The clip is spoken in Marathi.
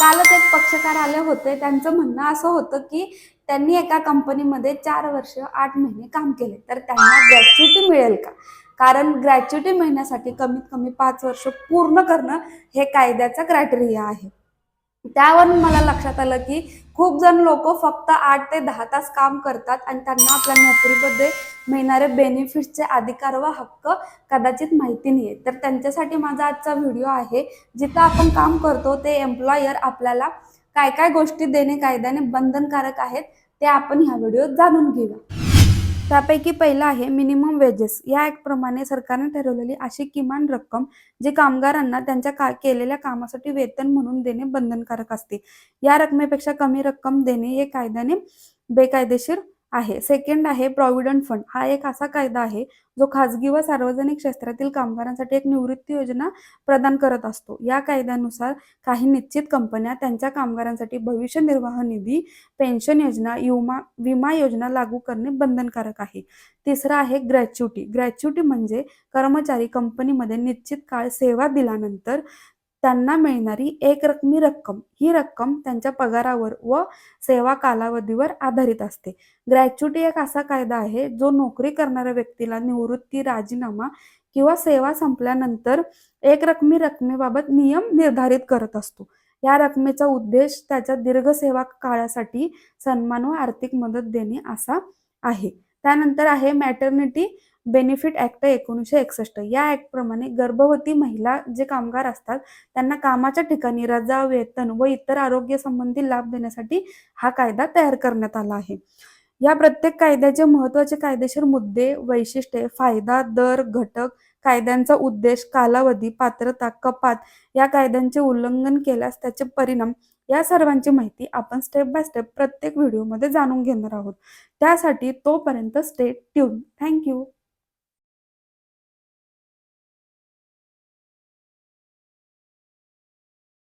कालच एक पक्षकार आले होते. त्यांचं म्हणणं असं होतं की त्यांनी एका कंपनीमध्ये चार वर्ष आठ महिने काम केले. तर त्यांना ग्रॅच्युटी मिळेल का? कारण ग्रॅच्युटी मिळण्यासाठी कमीत कमी पाच वर्ष पूर्ण करणं हे कायद्याचा क्रायटेरिया आहे. त्यावरून मला लक्षात आलं की खूप जण लोक फक्त आठ ते दहा तास काम करतात आणि त्यांना आपल्या नोकरीमध्ये मिळणारे बेनिफिट्सचे अधिकार व हक्क कदाचित माहिती नाही तर त्यांच्यासाठी माझा आजचा व्हिडिओ आहे. जिथं आपण काम करतो ते एम्प्लॉयर आपल्याला काय काय गोष्टी देणे कायद्याने बंधनकारक आहेत ते आपण ह्या व्हिडिओत जाणून घेऊया. त्यापैकी पहिला आहे मिनिमम वेजेस या ॲक्टप्रमाणे सरकारने ठरवलेली अशी किमान रक्कम जी कामगारांना त्यांच्या का केलेल्या कामासाठी वेतन म्हणून देणे बंधनकारक असते. या रकमेपेक्षा कमी रक्कम देणे हे कायद्याने बेकायदेशीर आहे. सेकंड आहे प्रॉव्हिडंट फंड हा एक असा कायदा आहे जो खाजगी व सार्वजनिक क्षेत्रातील कामगारांसाठी एक निवृत्ती योजना प्रदान करत असतो. या कायद्यानुसार काही निश्चित कंपन्या त्यांच्या कामगारांसाठी भविष्य निर्वाह निधी पेन्शन योजना विमा विमा योजना लागू करणे बंधनकारक आहे. तिसरा आहे ग्रॅच्युटी ग्रॅच्युटी म्हणजे कर्मचारी कंपनीमध्ये निश्चित काळ सेवा दिल्यानंतर त्यांना मिळणारी एक रकमी रक्कम. ही रक्कम त्यांच्या पगारावर व सेवा कालावधीवर आधारित असते. ग्रॅच्युटी एक असा कायदा आहे जो नोकरी करणाऱ्या व्यक्तीला निवृत्ती राजीनामा किंवा सेवा संपल्यानंतर एक रकमी रकमेबाबत नियम निर्धारित करत असतो. या रकमेचा उद्देश त्याच्या दीर्घ सेवा काळासाठी सन्मान व आर्थिक मदत देणे असा आहे. त्यानंतर आहे मॅटर्निटी बेनिफिट ॲक्ट एकोणीसशे एकसष्ट. या ॲक्टप्रमाणे गर्भवती महिला जे कामगार असतात त्यांना कामाच्या ठिकाणी रजा वेतन व इतर आरोग्य संबंधी लाभ देण्यासाठी हा कायदा तयार करण्यात आला आहे. या प्रत्येक कायद्याचे महत्त्वाचे कायदेशीर मुद्दे वैशिष्ट्ये फायदा दर घटक कायद्यांचा उद्देश कालावधी पात्रता कपात या कायद्यांचे उल्लंघन केल्यास त्याचे परिणाम या सर्वांची माहिती आपण स्टेप बाय स्टेप प्रत्येक व्हिडिओमध्ये जाणून घेणार आहोत. त्यासाठी तोपर्यंत स्टे ट्यून थँक्यू